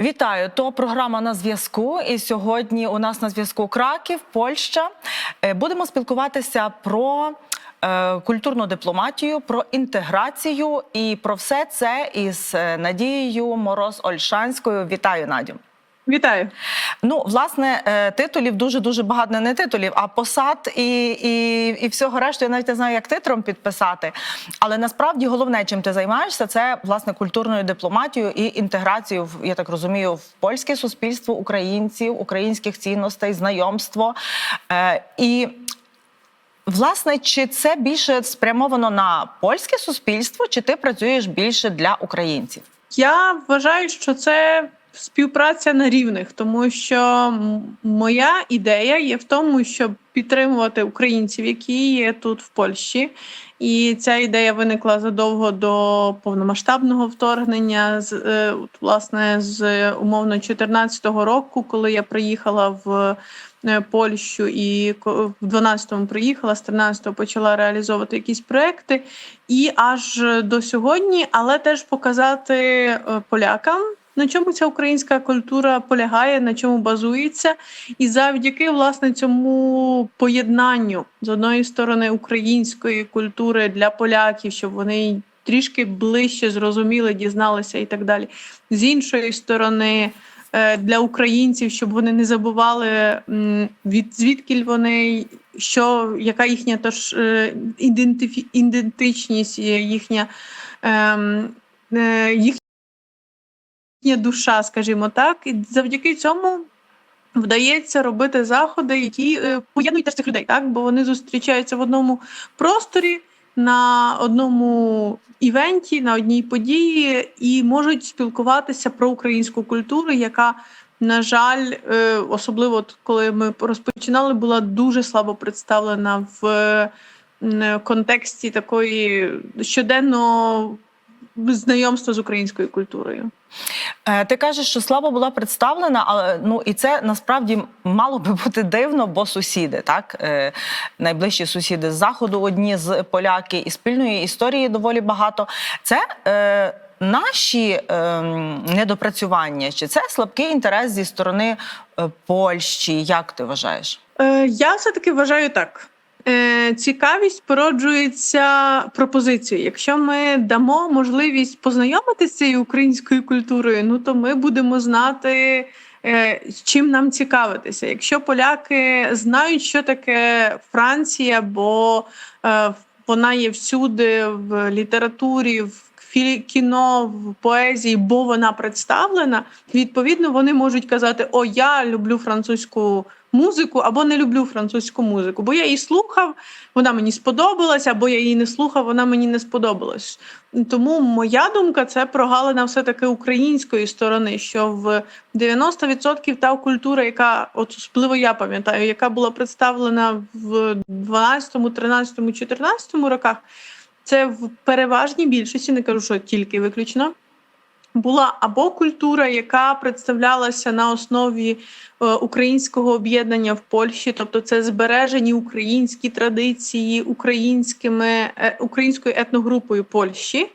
Вітаю, то програма на зв'язку. І сьогодні у нас на зв'язку Краків, Польща. Е, Будемо спілкуватися про культурну дипломатію, про інтеграцію і про все це із е, Надією Мороз Ольшанською. Вітаю, Надю. Вітаю. Ну, власне, е, титулів дуже дуже багато не титулів, а посад і, і, і всього решту. Я навіть не знаю, як титром підписати. Але насправді головне, чим ти займаєшся, це власне культурною дипломатією і інтеграцією, в- я так розумію, в польське суспільство українців, українських цінностей, знайомство. Е, і Власне, чи це більше спрямовано на польське суспільство, чи ти працюєш більше для українців? Я вважаю, що це співпраця на рівних, тому що моя ідея є в тому, щоб підтримувати українців, які є тут в Польщі. І ця ідея виникла задовго до повномасштабного вторгнення. З е, власне з умовно 2014 року, коли я приїхала в Польщу і в 12-му приїхала, з 13-го почала реалізовувати якісь проекти. І аж до сьогодні, але теж показати е, полякам. На чому ця українська культура полягає, на чому базується, і завдяки власне цьому поєднанню з одної сторони української культури для поляків, щоб вони трішки ближче зрозуміли, дізналися і так далі. З іншої сторони, е, для українців, щоб вони не забували від звідки вони, що яка їхня тож е, ідентифі, ідентичність, їхня ем, е, їхня душа, скажімо так, і завдяки цьому. Вдається робити заходи, які е, поєднують цих людей, так бо вони зустрічаються в одному просторі, на одному івенті, на одній події, і можуть спілкуватися про українську культуру, яка, на жаль, е, особливо коли ми розпочинали, була дуже слабо представлена в контексті такої щоденного знайомства з українською культурою. Е, Ти кажеш, що слава була представлена, але ну і це насправді мало би бути дивно, бо сусіди, так е, найближчі сусіди з заходу, одні з поляки, і спільної історії доволі багато. Це е, наші е, недопрацювання, чи це слабкий інтерес зі сторони е, Польщі? Як ти вважаєш? Е, я все-таки вважаю так. Е, цікавість породжується пропозицією. Якщо ми дамо можливість познайомитися з цією українською культурою, ну то ми будемо знати, е, чим нам цікавитися. Якщо поляки знають, що таке Франція, бо е, вона є всюди в літературі, в кіно, в поезії, бо вона представлена, відповідно, вони можуть казати: О, я люблю французьку музику або не люблю французьку музику, бо я її слухав, вона мені сподобалася, або я її не слухав, вона мені не сподобалась. Тому моя думка це прогалина все-таки української сторони, що в 90% та культура, яка от особливо я пам'ятаю, яка була представлена в 12, 13, 14 роках, це в переважній більшості, не кажу, що тільки виключно. Була або культура, яка представлялася на основі е, українського об'єднання в Польщі, тобто це збережені українські традиції українськими е, українською етногрупою Польщі,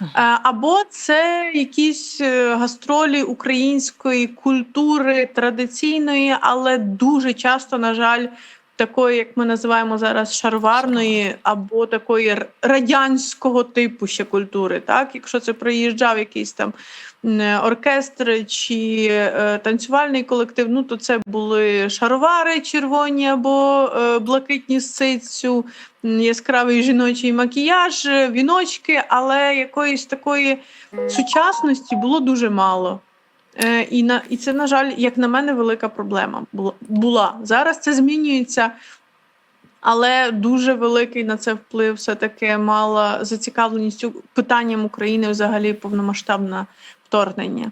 Е, або це якісь гастролі української культури традиційної, але дуже часто, на жаль, такої, як ми називаємо зараз, шарварної, або такої радянського типу ще культури. Так, якщо це приїжджав якийсь там оркестр чи е, танцювальний колектив, ну то це були шаровари червоні або е, блакитні з цицю, яскравий жіночий макіяж, е, віночки, але якоїсь такої сучасності було дуже мало. Е, і, на, і це, на жаль, як на мене, велика проблема була. Зараз це змінюється, але дуже великий на це вплив все-таки мала зацікавленість питанням України взагалі повномасштабне вторгнення.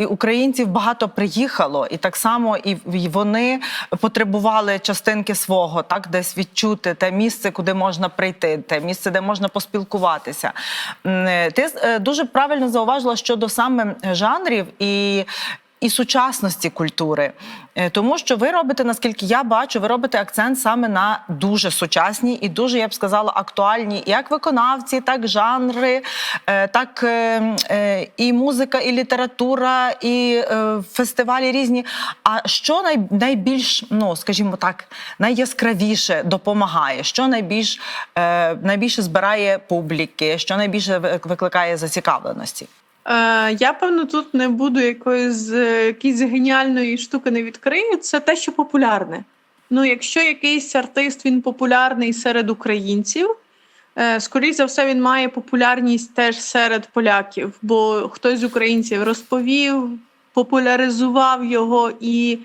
І українців багато приїхало, і так само і вони потребували частинки свого, так десь відчути те місце, куди можна прийти, те місце, де можна поспілкуватися. Ти е, дуже правильно зауважила щодо саме жанрів і. І сучасності культури. Е, Тому що ви робите, наскільки я бачу, ви робите акцент саме на дуже сучасні і дуже, я б сказала, актуальні як виконавці, так жанри, е, так е, і музика, і література, і фестивалі різні. А що найбільш, ну скажімо так, найяскравіше допомагає? Що найбільш найбільше збирає публіки, що найбільше викликає зацікавленості? Е, я певно тут не буду якоїсь е, якісь геніальної штуки не відкрию. Це те, що популярне. Ну, якщо якийсь артист він популярний серед українців, е, скоріш за все, він має популярність теж серед поляків, бо хтось з українців розповів, популяризував його, і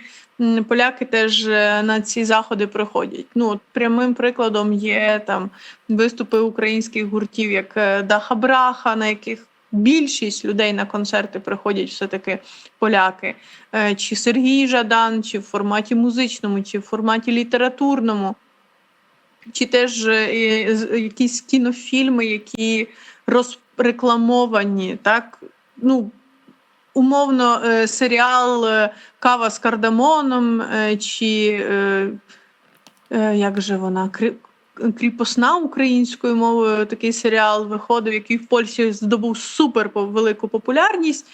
поляки теж на ці заходи приходять. Ну, прямим прикладом є там виступи українських гуртів, як Даха Браха, на яких більшість людей на концерти приходять все-таки поляки, Е, чи Сергій Жадан, чи в форматі музичному, чи в форматі літературному, чи теж е, якісь кінофільми, які розрекламовані, так? Ну, умовно, е, серіал Кава з кардамоном, чи як же вона? Крі- Кріпосна українською мовою такий серіал виходив, який в Польщі здобув супер велику популярність.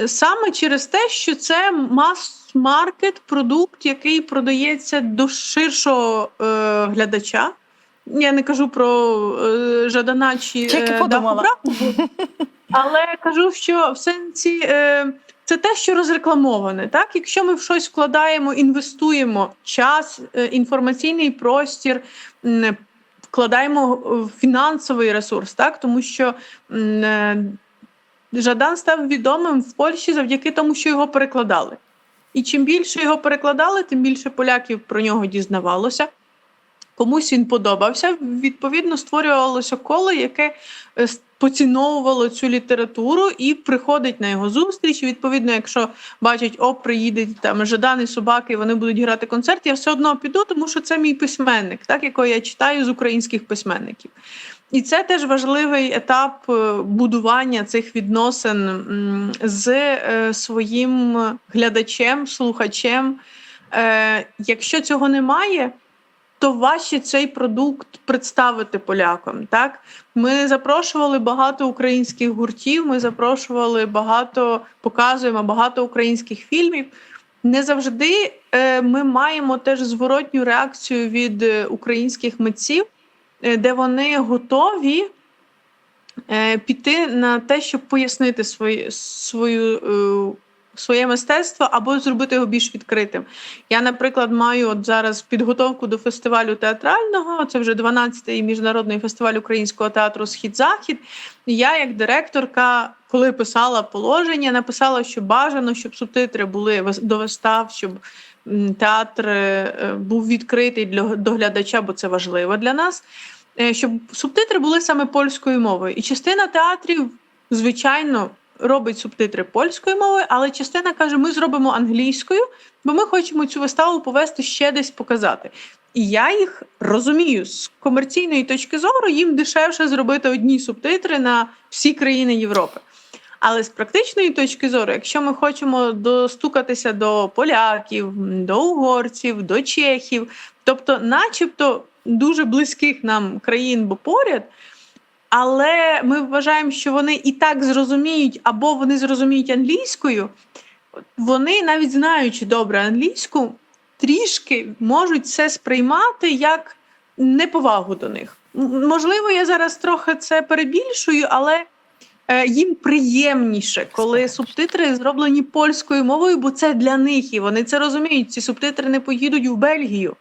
Е, Саме через те, що це мас-маркет, продукт, який продається до ширшого е, глядача. Я не кажу про е, Жадана чи е, Даху. Браху, але кажу, що в сенсі е, це те, що розрекламоване. Так, якщо ми в щось вкладаємо, інвестуємо час, е, інформаційний простір, вкладаємо фінансовий ресурс, так тому що е, Жадан став відомим в Польщі завдяки тому, що його перекладали. І чим більше його перекладали, тим більше поляків про нього дізнавалося. Комусь він подобався. Відповідно, створювалося коло, яке е, поціновувало цю літературу і приходить на його зустріч. І, відповідно, якщо бачать, о, приїдуть там Жадан і собаки, вони будуть грати концерт, я все одно піду, тому що це мій письменник, так якого я читаю з українських письменників. І це теж важливий етап е, будування цих відносин з е, своїм глядачем, слухачем. Е, Якщо цього немає, то важче цей продукт представити полякам. Так ми запрошували багато українських гуртів. Ми запрошували багато, показуємо багато українських фільмів. Не завжди е, ми маємо теж зворотню реакцію від е, українських митців, е, де вони готові піти на те, щоб пояснити свою, е, своє мистецтво або зробити його більш відкритим. Я, наприклад, маю от зараз підготовку до фестивалю театрального. Це вже 12-й міжнародний фестиваль українського театру Схід-Захід. Я, як директорка, коли писала положення, написала, що бажано, щоб субтитри були до вистав, щоб театр е, був відкритий для до глядача, бо це важливо для нас. е, Щоб субтитри були саме польською мовою. І частина театрів, звичайно, робить субтитри польською мовою, але частина каже: ми зробимо англійською, бо ми хочемо цю виставу повести ще десь показати. І я їх розумію з комерційної точки зору, їм дешевше зробити одні субтитри на всі країни Європи. Але з практичної точки зору, якщо ми хочемо достукатися до поляків, до угорців, до чехів, тобто, начебто, дуже близьких нам країн, бо поряд. Але ми вважаємо, що вони і так зрозуміють, або вони зрозуміють англійською. Вони, навіть знаючи добре англійську, трішки можуть це сприймати як неповагу до них. Можливо, я зараз трохи це перебільшую, але е, їм приємніше, коли субтитри зроблені польською мовою, бо це для них і вони це розуміють. Ці субтитри не поїдуть в Бельгію.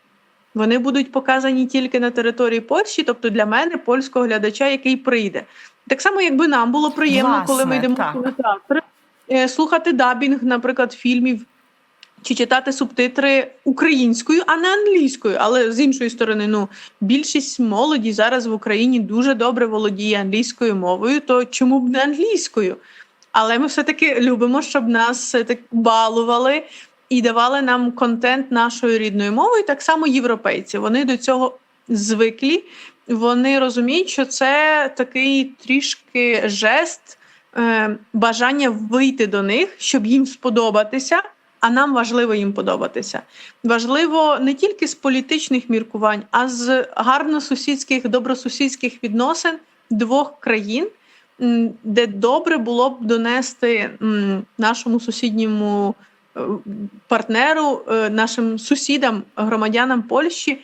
Вони будуть показані тільки на території Польщі, тобто для мене, польського глядача, який прийде. Так само, якби нам було приємно, коли ми йдемо так. в кінотеатр, е, слухати дабінг, наприклад, фільмів. Чи читати субтитри українською, а не англійською. Але з іншої сторони, ну більшість молоді зараз в Україні дуже добре володіє англійською мовою, то чому б не англійською? Але ми все-таки любимо, щоб нас все-таки балували і давали нам контент нашою рідною мовою. Так само європейці. Вони до цього звиклі, вони розуміють, що це такий трішки жест е, бажання вийти до них, щоб їм сподобатися. А нам важливо їм подобатися. Важливо не тільки з політичних міркувань, а з гарносусідських, добросусідських відносин двох країн, де добре було б донести нашому сусідньому партнеру, е, нашим сусідам, громадянам Польщі,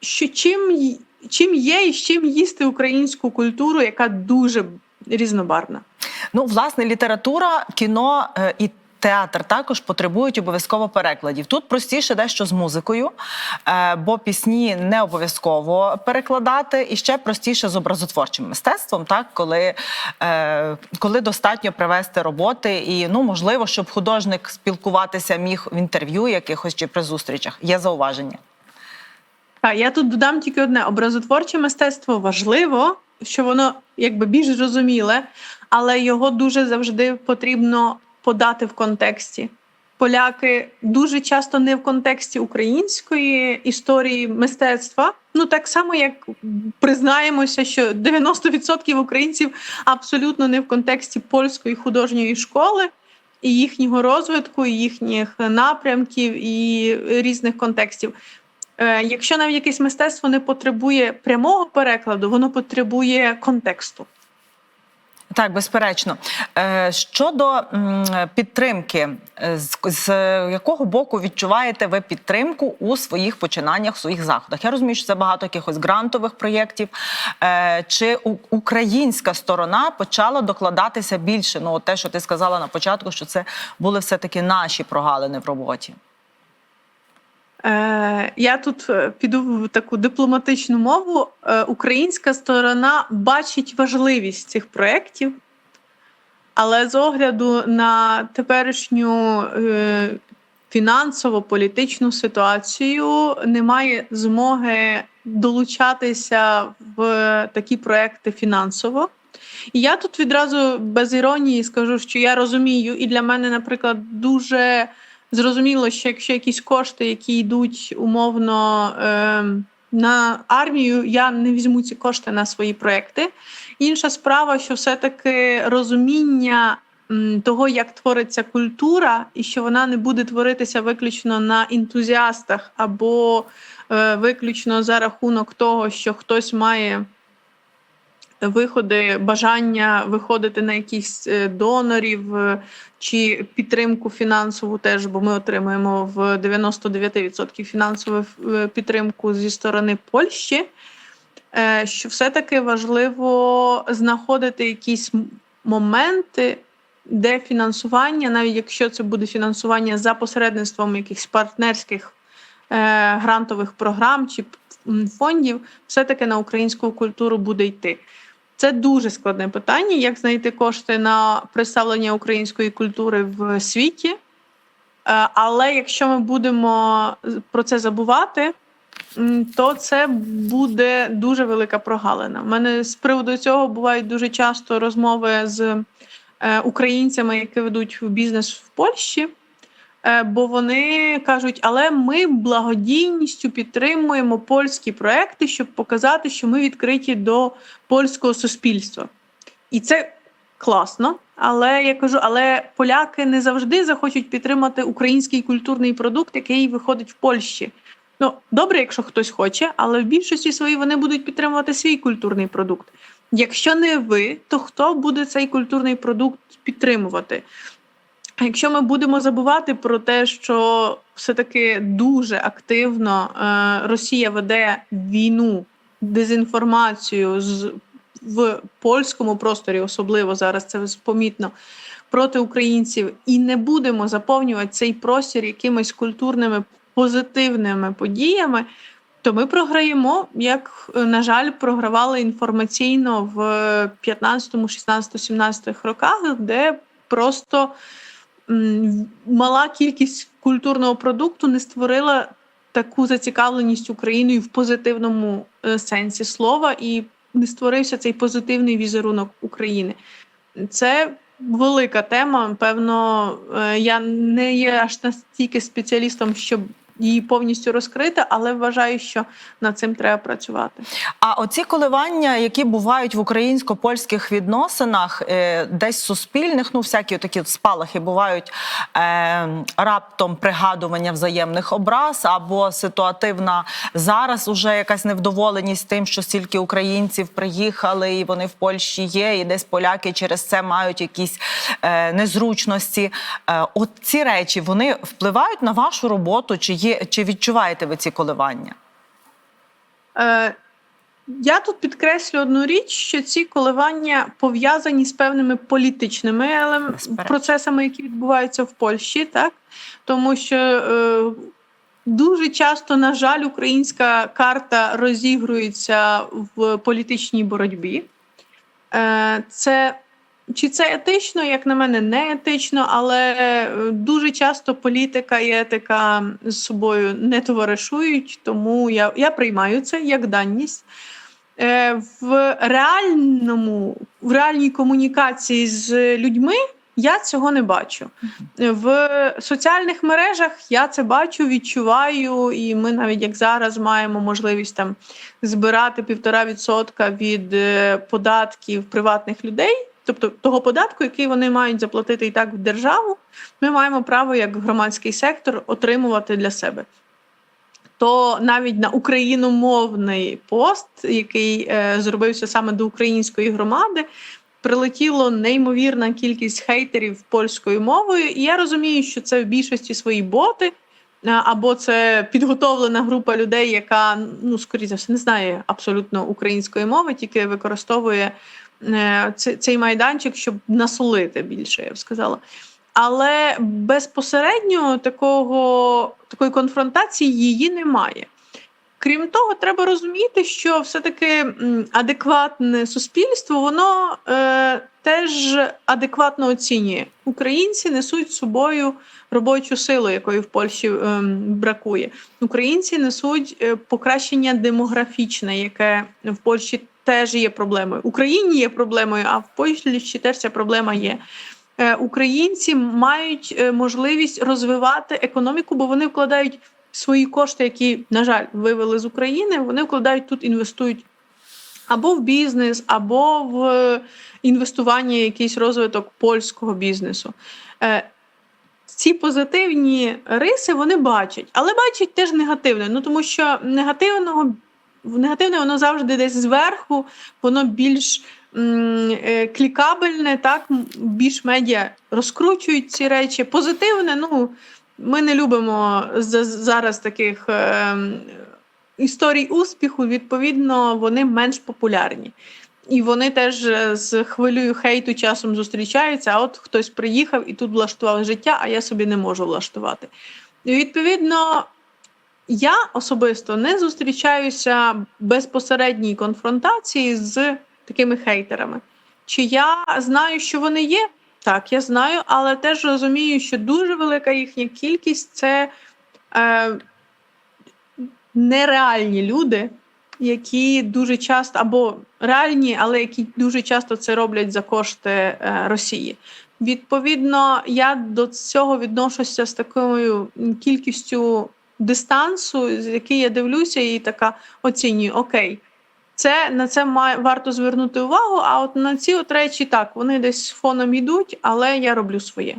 що чим, чим є і з чим їсти українську культуру, яка дуже різнобарна. Ну, власне, література, кіно е, і. Театр також потребують обов'язково перекладів. Тут простіше дещо з музикою, е, бо пісні не обов'язково перекладати, і ще простіше з образотворчим мистецтвом, так коли, е, коли достатньо привести роботи, і ну можливо, щоб художник спілкуватися міг в інтерв'ю якихось чи при зустрічах. Є зауваження. Так, я тут додам тільки одне: образотворче мистецтво важливо, що воно якби більш зрозуміле, але його дуже завжди потрібно подати в контексті. Поляки дуже часто не в контексті української історії мистецтва. Ну так само, як признаємося, що 90% українців абсолютно не в контексті польської художньої школи і їхнього розвитку, і їхніх напрямків і різних контекстів. Е, Якщо навіть якесь мистецтво не потребує прямого перекладу, воно потребує контексту. Так, безперечно. Е, Щодо підтримки, е, з, якого боку відчуваєте ви підтримку у своїх починаннях, своїх заходах? Я розумію, що це багато якихось грантових проєктів. Е, Чи українська сторона почала докладатися більше? Ну, те, що ти сказала на початку, що це були все-таки наші прогалини в роботі. Е, я тут е, піду в таку дипломатичну мову. Е, українська сторона бачить важливість цих проєктів, але з огляду на теперішню фінансово-політичну ситуацію немає змоги долучатися в такі проекти фінансово. І я тут відразу без іронії скажу, що я розумію, і для мене, наприклад, дуже зрозуміло, що якщо якісь кошти, які йдуть умовно е, на армію, я не візьму ці кошти на свої проекти. Інша справа, що все-таки розуміння того, як твориться культура, і що вона не буде творитися виключно на ентузіастах або е, виключно за рахунок того, що хтось має виходи, бажання виходити на якихось е, донорів е, чи підтримку фінансову теж, бо ми отримуємо в 99% фінансову е, підтримку зі сторони Польщі. Що все-таки важливо знаходити якісь моменти, де фінансування, навіть якщо це буде фінансування за посередництвом якихось партнерських грантових програм чи фондів, все-таки на українську культуру буде йти. Це дуже складне питання, як знайти кошти на представлення української культури в світі. Е, Але якщо ми будемо про це забувати, то це буде дуже велика прогалина. У мене з приводу цього бувають дуже часто розмови з е, українцями, які ведуть бізнес в Польщі. Е, Бо вони кажуть, але ми благодійністю підтримуємо польські проекти, щоб показати, що ми відкриті до польського суспільства. І це класно. Але я кажу, але поляки не завжди захочуть підтримати український культурний продукт, який виходить в Польщі. Ну, добре, якщо хтось хоче, але в більшості своїй вони будуть підтримувати свій культурний продукт. Якщо не ви, то хто буде цей культурний продукт підтримувати? Якщо ми будемо забувати про те, що все-таки дуже активно е, Росія веде війну, дезінформацію з в польському просторі, особливо зараз це помітно, проти українців, і не будемо заповнювати цей простір якимись культурними позитивними подіями, то ми програємо, як, е, на жаль, програвали інформаційно в 15, 16, 17 роках, де просто мала кількість культурного продукту не створила таку зацікавленість Україною в позитивному е, сенсі слова, і не створився цей позитивний візерунок України. Це велика тема. Певно, е, я не є аж настільки спеціалістом, щоб її повністю розкрита, але вважаю, що над цим треба працювати. А оці коливання, які бувають в українсько-польських відносинах, е, десь суспільних, ну всякі такі спалахи бувають е, раптом пригадування взаємних образ або ситуативна зараз уже якась невдоволеність тим, що стільки українців приїхали, і вони в Польщі є, і десь поляки через це мають якісь е, незручності. Е, от ці речі вони впливають на вашу роботу, чи є чи відчуваєте ви ці коливання? Е, я тут підкреслю одну річ, що ці коливання пов'язані з певними політичними елем- процесами, які відбуваються в Польщі, так тому що е, дуже часто, на жаль, українська карта розігрується в політичній боротьбі. Е, це чи це етично, як на мене, не етично, але е, дуже часто політика і етика з собою не товаришують, тому я, я приймаю це як даність. Е, В реальному, в реальній комунікації з людьми я цього не бачу. В соціальних мережах я це бачу, відчуваю, і ми навіть як зараз маємо можливість там збирати півтора відсотка від е, податків приватних людей, тобто того податку, який вони мають заплатити і так в державу, ми маємо право як громадський сектор отримувати для себе. То навіть на україномовний пост, який е, зробився саме до української громади, прилетіло неймовірна кількість хейтерів польською мовою. І я розумію, що це в більшості свої боти, е, або це підготовлена група людей, яка ну скоріше все не знає абсолютно української мови, тільки використовує цей- цей майданчик, щоб насолити більше, я б сказала. Але безпосередньо такого, такої конфронтації її немає. Крім того, треба розуміти, що все-таки адекватне суспільство, воно е, теж адекватно оцінює. Українці несуть собою робочу силу, якої в Польщі ем, бракує. Українці несуть е, покращення демографічне, яке в Польщі теж є проблемою. В Україні є проблемою, а в Польщі теж ця проблема є. Е, Українці мають е, можливість розвивати економіку, бо вони вкладають свої кошти, які, на жаль, вивели з України, вони вкладають тут, інвестують або в бізнес, або в е, інвестування, в якийсь розвиток польського бізнесу. Ці позитивні риси вони бачать, але бачать теж негативне. Ну тому що негативного негативне воно завжди десь зверху, воно більш е, клікабельне, так більш медіа розкручують ці речі. Позитивне, ну ми не любимо за- зараз таких е, історій успіху. Відповідно, вони менш популярні. І вони теж е, з хвилею хейту часом зустрічаються. А от хтось приїхав і тут влаштував життя, а я собі не можу влаштувати. І відповідно, я особисто не зустрічаюся безпосередній конфронтації з такими хейтерами. Чи я знаю, що вони є? Так, я знаю, але теж розумію, що дуже велика їхня кількість це е, нереальні люди, які дуже часто або реальні, але які дуже часто це роблять за кошти е, Росії. Відповідно, я до цього відношуся з такою кількістю дистансу, з який я дивлюся, і така оцінюю: окей, це на це має варто звернути увагу. А от на ці от речі так вони десь фоном йдуть, але я роблю своє.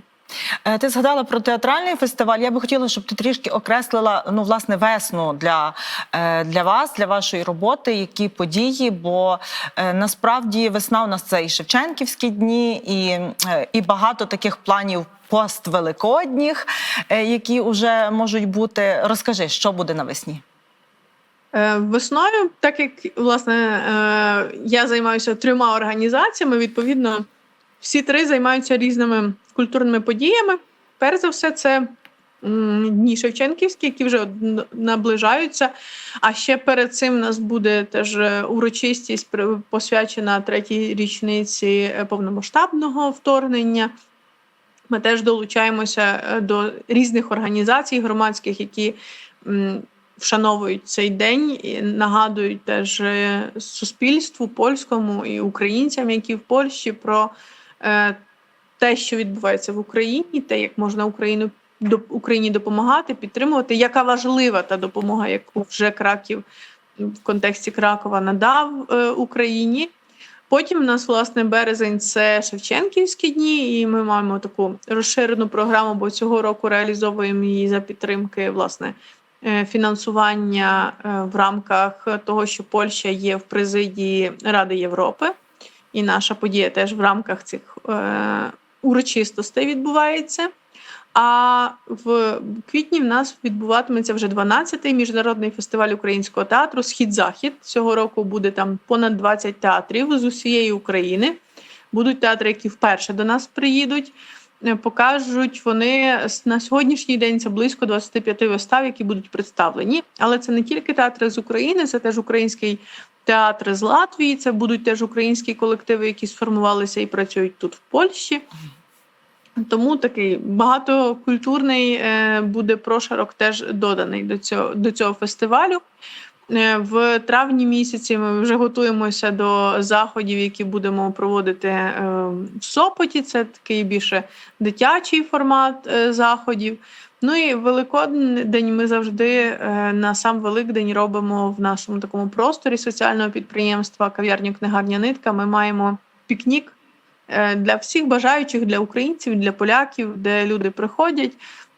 Е, Ти згадала про театральний фестиваль. Я би хотіла, щоб ти трішки окреслила ну власне весну для, е, для вас, для вашої роботи, які події. Бо е, насправді весна у нас це і Шевченківські дні, і, і багато таких планів поствеликодніх, які вже можуть бути. Розкажи, що буде навесні. Весною, так як власне я займаюся трьома організаціями, відповідно, всі три займаються різними культурними подіями. Перш за все, це дні Шевченківські, які вже наближаються. А ще перед цим у нас буде теж е, урочистість посвячена третій річниці е, повномасштабного вторгнення. Ми теж долучаємося е, до різних організацій громадських, які вшановують цей день і нагадують теж суспільству польському і українцям, які в Польщі, про те, що відбувається в Україні, те, як можна Україну до Україні допомагати, підтримувати. Яка важлива та допомога, яку вже Краків в контексті Кракова надав е, Україні. Потім у нас, власне, березень це Шевченківські дні, і ми маємо таку розширену програму, бо цього року реалізовуємо її за підтримки власне е, фінансування е, в рамках того, що Польща є в президії Ради Європи, і наша подія теж в рамках цих е, урочистостей відбувається. А в квітні в нас відбуватиметься вже 12-й міжнародний фестиваль українського театру Схід-Захід. Цього року буде там понад 20 театрів з усієї України. Будуть театри, які вперше до нас приїдуть. Е, Покажуть вони на сьогоднішній день це близько 25 вистав, які будуть представлені. Але це не тільки театри з України, це теж український театр з Латвії. Це будуть теж українські колективи, які сформувалися і працюють тут в Польщі. Тому такий багатокультурний е, буде прошарок теж доданий до цього, до цього фестивалю. Е, В травні місяці ми вже готуємося до заходів, які будемо проводити е, в Сопоті. Це такий більше дитячий формат заходів. Ну і Великодень ми завжди е, на сам Великдень робимо в нашому такому просторі соціального підприємства кав'ярня книгарня нитка. Ми маємо пікнік е, для всіх бажаючих, для українців, для поляків, де люди приходять.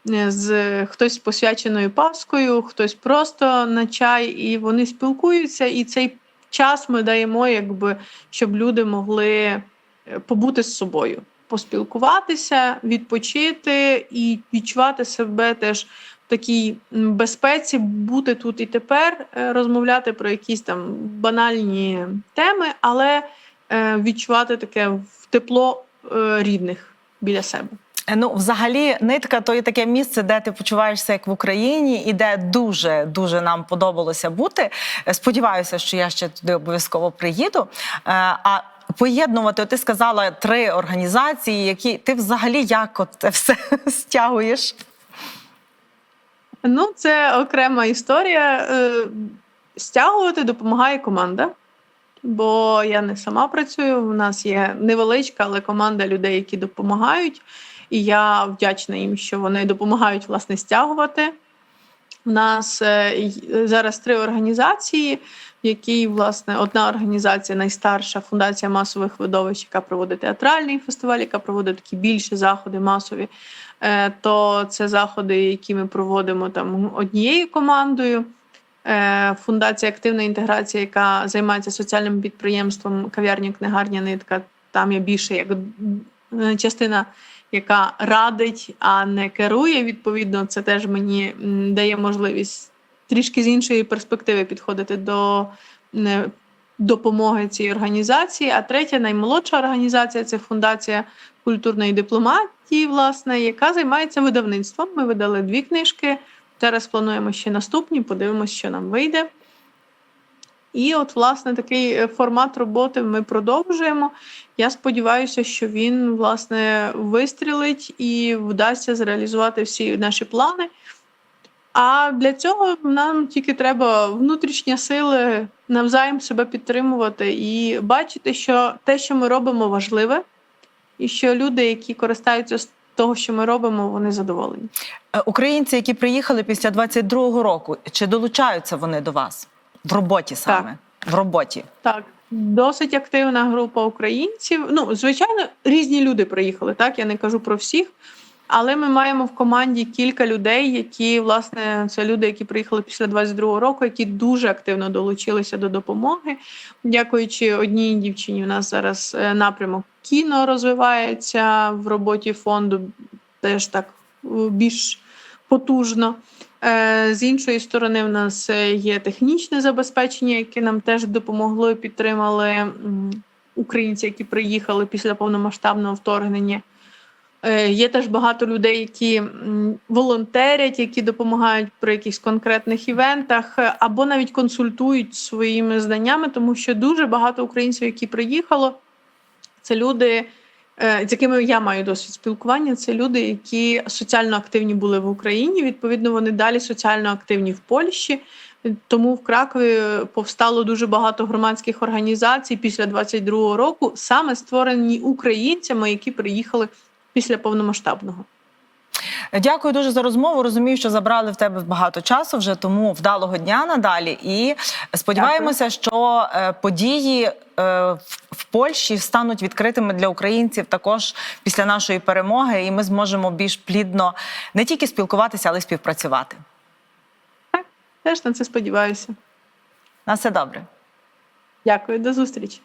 е, З хтось посвяченою Паскою, хтось просто на чай, і вони спілкуються. І цей час ми даємо, якби щоб люди могли побути з собою, поспілкуватися, відпочити і відчувати себе теж в такій безпеці, бути тут і тепер, е, розмовляти про якісь там банальні теми, але е, відчувати таке тепло е, рідних біля себе. Ну, взагалі, нитка то є таке місце, де ти почуваєшся як в Україні, і де дуже дуже нам подобалося бути. Сподіваюся, що я ще туди обов'язково приїду. А поєднувати, ти сказала три організації, які ти взагалі як от це все стягуєш? Ну, це окрема історія. Е, Стягувати допомагає команда, бо я не сама працюю. У нас є невеличка, але команда людей, які допомагають. І я вдячна їм, що вони допомагають власне стягувати. У нас е, зараз три організації, в якій, власне, одна організація найстарша фундація масових видовищ, яка проводить театральний фестиваль, яка проводить такі більші заходи масові. Е, То це заходи, які ми проводимо там однією командою. Е, Фундація активна інтеграція, яка займається соціальним підприємством кав'ярня книгарня нитка. Там є більше як е, частина, яка радить, а не керує. Відповідно, це теж мені дає можливість трішки з іншої перспективи підходити до е, допомоги цій організації. А третя, наймолодша організація це фундація культурної дипломатії, власне, яка займається видавництвом. Ми видали дві книжки. Зараз плануємо ще наступні, подивимося, що нам вийде. І от, власне, такий е, формат роботи ми продовжуємо. Я сподіваюся, що він, власне, вистрілить і вдасться зреалізувати всі наші плани. А для цього нам тільки треба внутрішні сили навзаєм себе підтримувати і бачити, що те, що ми робимо, важливе, і що люди, які користаються того, що ми робимо, вони задоволені. Е, Українці, які приїхали після 22-го року, чи долучаються вони до вас в роботі саме? В роботі. Так, досить активна група українців. Ну, звичайно, різні люди приїхали. Так, я не кажу про всіх. Але ми маємо в команді кілька людей, які, власне, це люди, які приїхали після 22-го року, які дуже активно долучилися до допомоги. Дякуючи одній дівчині, у нас зараз е, напрямок кіно розвивається в роботі фонду, теж так е, більш потужно. Е, З іншої сторони, в нас е, є технічне забезпечення, яке нам теж допомогло і підтримали українці, які приїхали після повномасштабного вторгнення. Е, Є теж багато людей, які волонтерять, які допомагають при якихось конкретних івентах, або навіть консультують своїми знаннями, тому що дуже багато українців, які приїхало, це люди, з якими я маю досвід спілкування. Це люди, які соціально активні були в Україні. Відповідно, вони далі соціально активні в Польщі. Тому в Кракові повстало дуже багато громадських організацій після 22-го року, саме створені українцями, які приїхали після повномасштабного. Дякую дуже за розмову. Розумію, що забрали в тебе багато часу вже, тому вдалого дня надалі. І сподіваємося, що е, події е, в- Польщі стануть відкритими для українців також після нашої перемоги, і ми зможемо більш плідно не тільки спілкуватися, але й співпрацювати. Теж на це сподіваюся. На все добре. Дякую, до зустрічі.